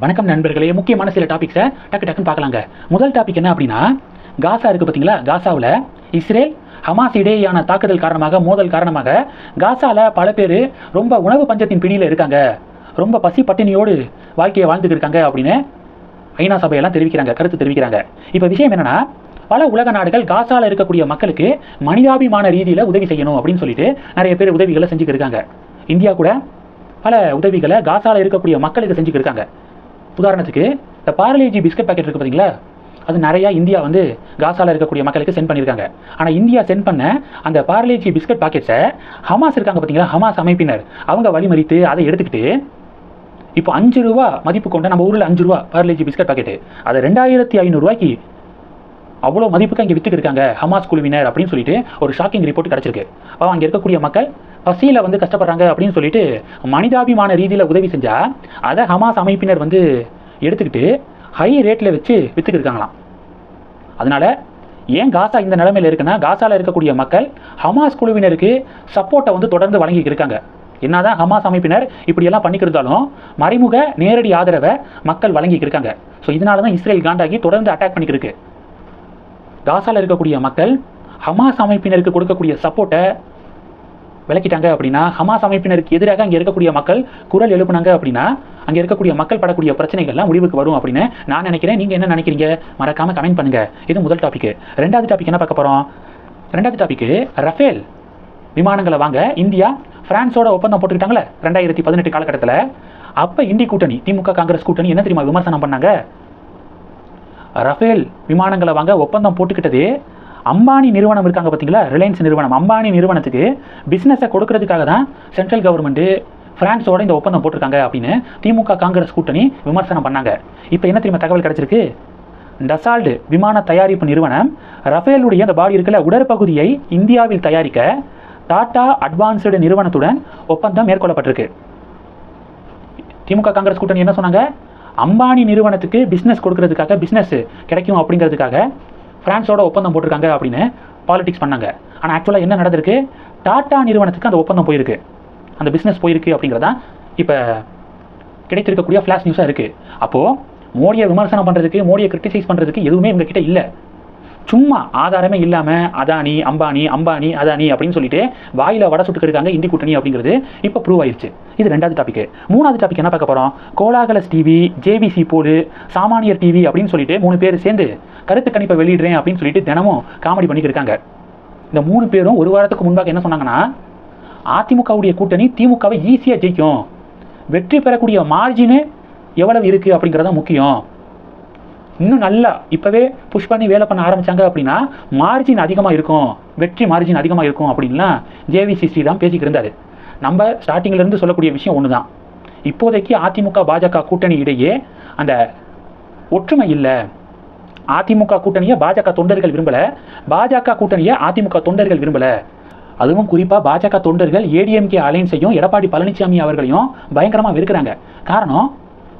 வணக்கம் நண்பர்களே முக்கியமான சில டாபிக்ஸை டக்கு டக்குன்னு பார்க்கலாங்க. முதல் டாபிக் என்ன அப்படின்னா காசா இருக்குது பார்த்தீங்களா? காசாவில் இஸ்ரேல் ஹமாஸ் இடையேயான தாக்குதல் காரணமாக மோதல் காரணமாக காசாவில் பல பேர் ரொம்ப உணவு பஞ்சத்தின் பிடியில் இருக்காங்க. ரொம்ப பசி பட்டினியோடு வாழ்க்கையை வாழ்ந்துட்டு இருக்காங்க அப்படின்னு ஐநா சபையெல்லாம் தெரிவிக்கிறாங்க கருத்து தெரிவிக்கிறாங்க. இப்போ விஷயம் என்னென்னா பல உலக நாடுகள் காசாவில் இருக்கக்கூடிய மக்களுக்கு மனிதாபிமான ரீதியில் உதவி செய்யணும் அப்படின்னு சொல்லிட்டு நிறைய பேர் உதவிகளை செஞ்சுக்கிட்டு இருக்காங்க. இந்தியா கூட பல உதவிகளை காசால இருக்கக்கூடிய மக்களுக்கு செஞ்சுக்கிட்டு இருக்காங்க. உதாரணத்துக்கு இந்த பார்லேஜி பிஸ்கட் பாக்கெட் இருக்கு பார்த்தீங்களா அது நிறையா இந்தியா வந்து காசாவில் இருக்கக்கூடிய மக்களுக்கு சென்ட் பண்ணியிருக்காங்க. ஆனால் இந்தியா சென்ட் பண்ண அந்த பார்லேஜி பிஸ்கட் பாக்கெட்ஸை ஹமாஸ் இருக்காங்க பார்த்தீங்களா ஹமாஸ் அமைப்பினர். அவங்க வழிமறித்து அதை எடுத்துக்கிட்டு இப்போ அஞ்சு ரூபா மதிப்பு கொண்ட நம்ம ஊரில் அஞ்சு ரூபா பார்லேஜி பிஸ்கட் பாக்கெட்டு அதை ரெண்டாயிரத்தி ஐநூறுரூவாய்க்கு அவ்வளோ மதிப்புக்கு அங்கே வித்துக்கு இருக்காங்க ஹமாஸ் குழுவினர் அப்படின்னு சொல்லிட்டு ஒரு ஷாக்கிங் ரிப்போர்ட் கிடச்சிருக்கு. அப்போ அங்கே இருக்கக்கூடிய மக்கள் பசியில் வந்து கஷ்டப்படுறாங்க அப்படின்னு சொல்லிட்டு மனிதாபிமான ரீதியில் உதவி செஞ்சால் அதை ஹமாஸ் அமைப்பினர் வந்து எடுத்துக்கிட்டு ஹை ரேட்டில் வச்சு விற்றுக்கிட்டு இருக்காங்களாம். அதனால் ஏன் காசா இந்த நிலைமையில் இருக்குன்னா காசாவில் இருக்கக்கூடிய மக்கள் ஹமாஸ் குழுவினருக்கு சப்போர்ட்டை வந்து தொடர்ந்து வழங்கிட்டு இருக்காங்க. என்னதான் ஹமாஸ் அமைப்பினர் இப்படியெல்லாம் பண்ணிக்கிருந்தாலும் மறைமுக நேரடி ஆதரவை மக்கள் வழங்கிட்டு இருக்காங்க. ஸோ இதனால தான் இஸ்ரேல் காண்டாகி தொடர்ந்து அட்டாக் பண்ணிக்கிருக்கு காசாவில் இருக்கக்கூடிய மக்கள் ஹமாஸ் அமைப்பினருக்கு கொடுக்கக்கூடிய சப்போர்ட்டை விளக்கிட்டாங்க அப்படின்னா ஹமாஸ் அமைப்பினருக்கு எதிராக அங்கே இருக்கக்கூடிய மக்கள் குரல் எழுப்புனாங்க அப்படின்னா அங்கே இருக்கக்கூடிய மக்கள் படக்கூடிய பிரச்சனைகள்லாம் முடிவுக்கு வரும் அப்படின்னு நான் நினைக்கிறேன். நீங்கள் என்ன நினைக்கிறீங்க? மறக்காம கமெண்ட் பண்ணுங்க. இது முதல் டாபிக் ரெண்டாவது டாபிக் என்ன பார்க்க போகிறோம் ரெண்டாவது டாபிக் ரஃபேல் விமானங்களை வாங்க இந்தியா பிரான்ஸோட ஒப்பந்தம் போட்டுக்கிட்டாங்களே ரெண்டாயிரத்தி பதினெட்டு காலகட்டத்தில். அப்போ இந்தி கூட்டணி திமுக காங்கிரஸ் கூட்டணி என்ன தெரியுமா விமர்சனம் பண்ணாங்க? ரஃபேல் விமானங்களை வாங்க ஒப்பந்தம் போட்டுக்கிட்டதே அம்பானி நிறுவனம் இருக்காங்க பார்த்தீங்களா ரிலையன்ஸ் நிறுவனம். அம்பானி நிறுவனத்துக்கு பிஸ்னஸை கொடுக்கறதுக்காக தான் சென்ட்ரல் கவர்மெண்ட்டு பிரான்ஸோட இந்த ஒப்பந்தம் போட்டிருக்காங்க அப்படின்னு திமுக காங்கிரஸ் கூட்டணி விமர்சனம் பண்ணாங்க. இப்போ என்ன தெரியுமா தகவல் கிடைச்சிருக்கு? டசால்டு விமான தயாரிப்பு நிறுவனம் ரஃபேலுடைய அந்த பாடி இருக்கல உடற்பகுதியை இந்தியாவில் தயாரிக்க டாடா அட்வான்ஸ்டு நிறுவனத்துடன் ஒப்பந்தம் மேற்கொள்ளப்பட்டிருக்கு. திமுக காங்கிரஸ் கூட்டணி என்ன சொன்னாங்க? அம்பானி நிறுவனத்துக்கு பிஸ்னஸ் கொடுக்கறதுக்காக பிஸ்னஸ் கிடைக்கும் அப்படிங்கிறதுக்காக ஃப்ரான்ஸோட ஒப்பந்தம் போட்டிருக்காங்க அப்படின்னு பாலிடிக்ஸ் பண்ணாங்க. ஆனால் ஆக்சுவலாக என்ன நடந்திருக்கு? டாட்டா நிறுவனத்துக்கு அந்த ஒப்பந்தம் போயிருக்கு. அந்த பிஸ்னஸ் போயிருக்கு அப்படிங்கிறதா இப்போ கிடைத்திருக்கக்கூடிய ஃப்ளாஷ் நியூஸாக இருக்குது அப்போது மோடியை விமர்சனம் பண்ணுறதுக்கு மோடியை கிரிட்டிசைஸ் பண்ணுறதுக்கு எதுவுமே இவங்ககிட்ட இல்லை. சும்மா ஆதாரமே இல்லாமல் அதானி அம்பானி அம்பானி அதானி அப்படின்னு சொல்லிட்டு வாயில் வடை சுட்டுக்கிறாங்க இருக்காங்க இந்தி கூட்டணி அப்படிங்கிறது இப்போ ப்ரூவ் ஆயிடுச்சு இது ரெண்டாவது டாபிக் மூணாவது டாபிக் என்ன பார்க்க போகிறோம் கோலாகலஸ் டிவி ஜேவிசி போலு சாமானியர் டிவி அப்படின்னு சொல்லிட்டு மூணு பேர் சேர்ந்து கருத்து கணிப்பை வெளியிடுறேன் அப்படின்னு சொல்லிட்டு தினமும் காமெடி பண்ணிக்கிட்டு இருக்காங்க. இந்த மூணு பேரும் ஒரு வாரத்துக்கு முன்பாக என்ன சொன்னாங்கன்னா அதிமுகவுடைய கூட்டணி திமுகவை ஈஸியாக ஜெயிக்கும். வெற்றி பெறக்கூடிய மார்ஜினு எவ்வளவு இருக்குது அப்படிங்கிறது தான் முக்கியம். இன்னும் நல்லா இப்போவே புஷ் பண்ணி வேலை பண்ண ஆரம்பித்தாங்க அப்படின்னா மார்ஜின் அதிகமாக இருக்கும். வெற்றி மார்ஜின் அதிகமாக இருக்கும் அப்படின்லாம் ஜேவிசி ஸ்ரீராம் பேசிக்கிட்டு இருந்தார். நம்ம ஸ்டார்டிங்லேருந்து சொல்லக்கூடிய விஷயம் ஒன்று தான் இப்போதைக்கு அதிமுக பாஜக கூட்டணி இடையே அந்த ஒற்றுமை இல்லை. அதிமுக கூட்டணியை பாஜக தொண்டர்கள் விரும்பல. பாஜக கூட்டணியை அதிமுக தொண்டர்கள் விரும்பல. அதுவும் குறிப்பாக பாஜக தொண்டர்கள் ஏடிஎம்கே அலைன்ஸையும் எடப்பாடி பழனிசாமி அவர்களையும் பயங்கரமாக வெறுக்கிறாங்க. காரணம்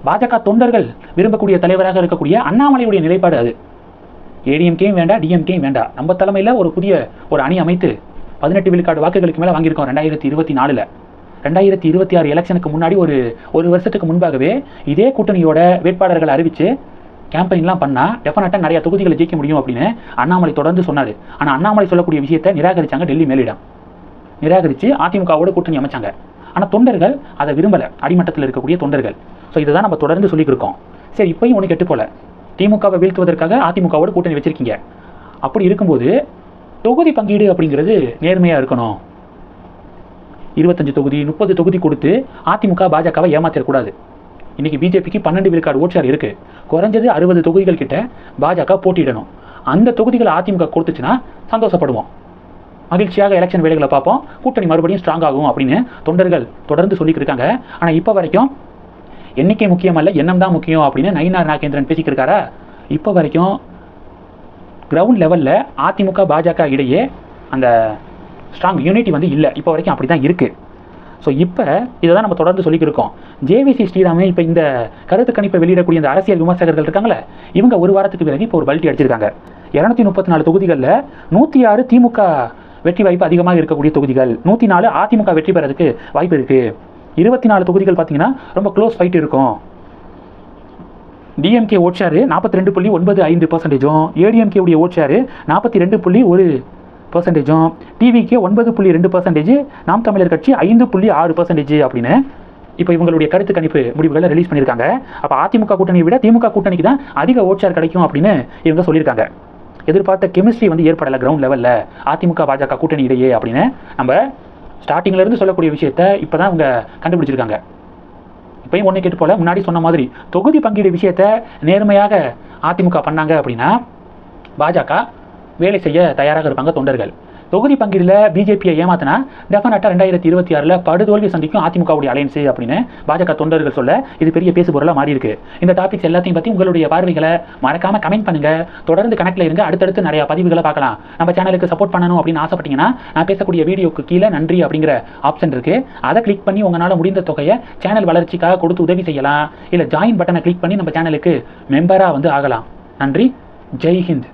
பாஜக தொண்டர்கள் விரும்பக்கூடிய தலைவராக இருக்கக்கூடிய அண்ணாமலையுடைய நிலைப்பாடு அது. ஏடிஎம்கேயும் வேண்டாம் டிஎம்கேயும் வேண்டாம். நம்ம தலைமையில் ஒரு புதிய ஒரு அணி அமைத்து பதினெட்டு விழுக்காடு வாக்குகளுக்கு மேலே வாங்கியிருக்கோம் ரெண்டாயிரத்தி இருபத்தி நாலில். ரெண்டாயிரத்தி இருபத்தி ஆறு எலெக்ஷனுக்கு முன்னாடி ஒரு ஒரு வருஷத்துக்கு முன்பாகவே இதே கூட்டணியோட வேட்பாளர்களை அறிவித்து கேம்பெயின்லாம் பண்ணால் டெஃபினட்டாக நிறைய தொகுதிகளை ஜெயிக்க முடியும் அப்படின்னு அண்ணாமலை தொடர்ந்து சொன்னார். ஆனால் அண்ணாமலை சொல்லக்கூடிய விஷயத்தை நிராகரிச்சாங்க டெல்லி மேலிடம். நிராகரித்து அதிமுகவோட கூட்டணி அமைச்சாங்க. ஆனால் தொண்டர்கள் அதை விரும்பலை. அடிமட்டத்தில் இருக்கக்கூடிய தொண்டர்கள். ஸோ இதை தான் நம்ம தொடர்ந்து சொல்லிக்கிருக்கோம் சரி இப்பையும் ஒன்று கெட்டு போல. திமுகவை வீழ்த்துவதற்காக அதிமுகவோட கூட்டணி வச்சிருக்கீங்க. அப்படி இருக்கும்போது தொகுதி பங்கீடு அப்படிங்கிறது நேர்மையாக இருக்கணும். இருபத்தஞ்சு தொகுதி முப்பது தொகுதி கொடுத்து அதிமுக பாஜகவை ஏமாத்திடக்கூடாது இன்னைக்கு பிஜேபிக்கு பன்னெண்டு விழுக்காடு ஓட்சார் இருக்கு. குறைஞ்சது அறுபது தொகுதிகள் கிட்ட பாஜக போட்டியிடணும். அந்த தொகுதிகளை அதிமுக கொடுத்துச்சுன்னா சந்தோஷப்படுவோம். மகிழ்ச்சியாக எலெக்ஷன் வேலைகளை பார்ப்போம். கூட்டணி மறுபடியும் ஸ்ட்ராங் ஆகும் அப்படின்னு தொண்டர்கள் தொடர்ந்து சொல்லிட்டு இருக்காங்க. ஆனால் இப்போ வரைக்கும் எண்ணிக்கை முக்கியமல்ல எண்ணம் தான் முக்கியம் அப்படின்னு நயினார் நாகேந்திரன் பேசிக்கிருக்காரா? இப்போ வரைக்கும் கிரவுண்ட் லெவலில் அதிமுக பாஜக இடையே அந்த ஸ்ட்ராங் யூனிட்டி வந்து இல்லை. இப்போ வரைக்கும் அப்படி தான் இருக்குது ஸோ இப்போ இதை தான் நம்ம தொடர்ந்து சொல்லிக்கிருக்கோம். ஜேவிசி ஸ்ரீராமே இப்போ இந்த கருத்து கணிப்பை வெளியிடக்கூடிய இந்த அரசியல் விமர்சகர்கள் இருக்காங்களே இவங்க ஒரு வாரத்துக்கு பிறகு இப்போ ஒரு பல்ட்டி அடிச்சிருக்காங்க. இரநூத்தி முப்பத்தி நாலு தொகுதிகளில் நூற்றி ஆறு திமுக வெற்றி வாய்ப்பு அதிகமாக இருக்கக்கூடிய தொகுதிகள். நூற்றி நாலு அதிமுக வெற்றி பெறதுக்கு வாய்ப்பு இருக்குது இருபத்தி நாலு தொகுதிகள் பார்த்தீங்கன்னா ரொம்ப க்ளோஸ் ஃபைட் இருக்கும். டிஎம்கே ஓட்சாரு நாற்பத்தி ரெண்டு புள்ளி ஒன்பது ஐந்து பர்சன்டேஜும் ஏடிஎம்கே உடைய ஓட் நாற்பத்தி ரெண்டு புள்ளி ஒரு பர்சன்டேஜும் டிவிக்கே ஒன்பது புள்ளி ரெண்டு பர்சன்டேஜ் நாம் தமிழர் கட்சி ஐந்து புள்ளி ஆறு பர்சன்டேஜ் அப்படின்னு இப்போ இவங்களுடைய கருத்து கணிப்பு முடிவுகளை ரிலீஸ் பண்ணியிருக்காங்க. அப்போ அதிமுக கூட்டணியை விட திமுக கூட்டணிக்கு தான் அதிக ஓட்சார் கிடைக்கும் அப்படின்னு இவங்க சொல்லியிருக்காங்க. எதிர்பார்த்த கெமிஸ்ட்ரி வந்து ஏற்படலை கிரவுண்ட் லெவலில் அதிமுக பாஜக கூட்டணி இடையே அப்படின்னு நம்ம ஸ்டார்டிங்லேருந்து சொல்லக்கூடிய விஷயத்த இப்போ தான் அவங்க கண்டுபிடிச்சிருக்காங்க. இப்பயும் ஒன்று கேட்டு போல முன்னாடி சொன்ன மாதிரி தொகுதி பங்கீடு விஷயத்த நேர்மையாக அதிமுக பண்ணாங்க அப்படின்னா பாஜக வேலை செய்ய தயாராக இருப்பாங்க தொண்டர்கள். தொகுதி பங்கீடுல பிஜேபியை ஏமாத்தினா டெஃபினட்டாக ரெண்டாயிரத்தி இருபத்தி ஆறில் படுதோல்வி சந்திக்கும் அதிமுகவுடைய அலையன்ஸு அப்படின்னு பாஜக தொண்டர்கள் சொல்ல இது பெரிய பேசுபொருளாக மாறி இருக்கு இந்த டாபிக்ஸ் எல்லாத்தையும் பற்றி உங்களுடைய பார்வைகளை மறக்காம கமெண்ட் பண்ணுங்க. தொடர்ந்து கணக்கில் இருங்க. அடுத்தடுத்து நிறைய பதிவுகளை பார்க்கலாம். நம்ம சேனலுக்கு சப்போர்ட் பண்ணணும் அப்படின்னு ஆசைப்பட்டீங்கன்னா நான் பேசக்கூடிய வீடியோக்கு கீழே நன்றி அப்படிங்கிற ஆப்ஷன் இருக்கு. அதை கிளிக் பண்ணி உங்களால் முடிந்த தொகையை சேனல் வளர்ச்சிக்காக கொடுத்து உதவி செய்யலாம். இல்லை ஜாயின் பட்டனை கிளிக் பண்ணி நம்ம சேனலுக்கு மெம்பராக வந்து ஆகலாம். நன்றி. ஜெய் ஹிந்த்.